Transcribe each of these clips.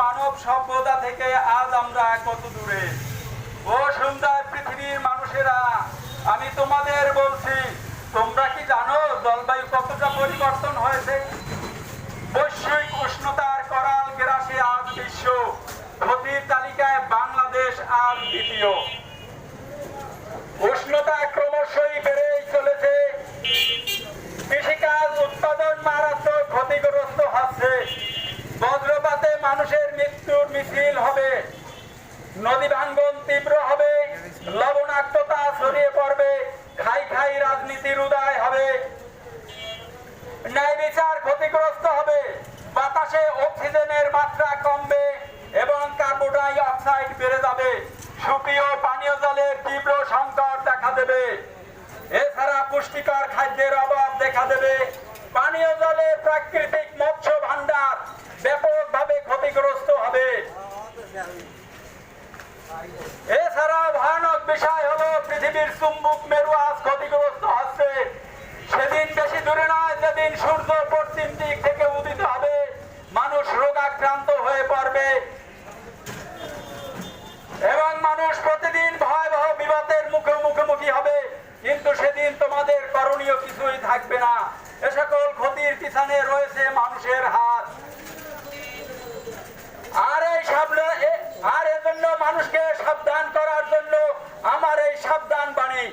মানব সভ্যতা থেকে আজ আমরা কত দূরে। ও সুন্দর পৃথিবীর মানুষেরা, আমি তোমাদের বলছি, তোমরা কি জানো জলবায়ু কতটা পরিবর্তন হয়েছে? বৈশ্বিক উষ্ণতার করাল গ্রাসে আজ বিশ্ব। ক্ষতির তালিকায় বাংলাদেশ আর দ্বিতীয়। উষ্ণতা ক্রমশই বেড়েই চলেছে। কৃষিকাজ সংকট দেখা দেবে। এছাড়া পুষ্টিকর খাদ্যের অভাব দেখা দেবে। পানীয় জলের প্রাকৃতিক মৎস্য ভান্ডার ব্যাপকভাবে ক্ষতিগ্রস্ত হবে। এছাড়া ভয়ানক বিষয় হলো পৃথিবীর চুম্বুক মেরু আজ ক্ষতিগ্রস্ত হচ্ছে সেদিন বেশি দূরে নয় যেদিন সূর্য পশ্চিম দিক থেকে উদিত হবে মানুষ রোগাক্রান্ত হয়ে পড়বে এবং মানুষ প্রতিদিন ভয়াবহ বিপদের মুখে মুখোমুখি হবে কিন্তু সেদিন তোমাদের করণীয় কিছুই থাকবে না এ সকল ক্ষতির পিছনে রয়েছে মানুষের হাত আর এই সাবধান এ- আর এজন্য মানুষকে সাবধান করার জন্য আমার এই সাবধান বাণী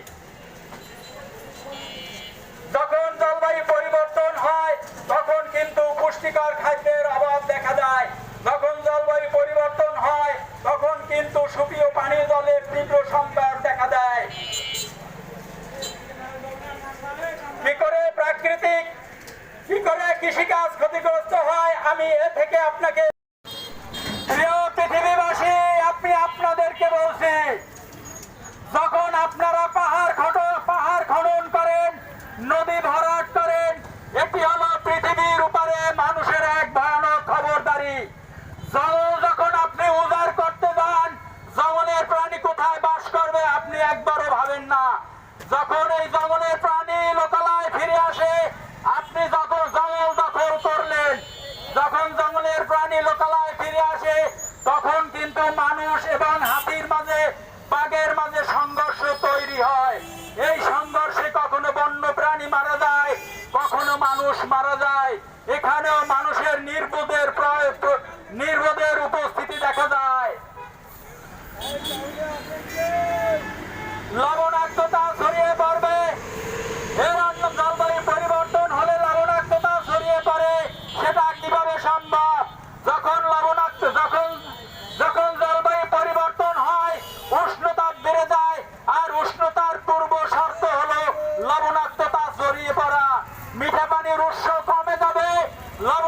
যখন জলবায়ু পরিবর্তন হয় তখন কিন্তু পুষ্টিকর খাদ্যের অভাব দেখা যায় যখন জলবায়ু পরিবর্তন হয় তখন কিন্তু সুপ্রিয় পানীয় জলের তীব্র সংকট দেখা দেয়। কি করে প্রাকৃতিক, কি করে কৃষিকাজ ক্ষতিগ্রস্ত হয়, আমি এ থেকে আপনাকে আপনারা পাহাড় খট, পাহাড় খনন করেন, নদী ভরাট করেন, এটি হলো পৃথিবীর উপরে মানুষের এক ভয়ানক খবরদারি। জঙ্গল যখন এই জঙ্গলের প্রাণী লোকালয় ফিরে আসে। আপনি যখন জঙ্গল দখল করলেন, যখন জঙ্গলের প্রাণী লোকালয় ফিরে আসে, তখন কিন্তু মানুষ এবং হাতির মাঝে, বাঘের মাঝে সংঘর্ষ তৈরি হয়। এই সংঘর্ষে কখনো বন্য প্রাণী মারা যায়, কখনো মানুষ মারা মিঠা পানির উৎস কমে যাবে। লবণাক্ততা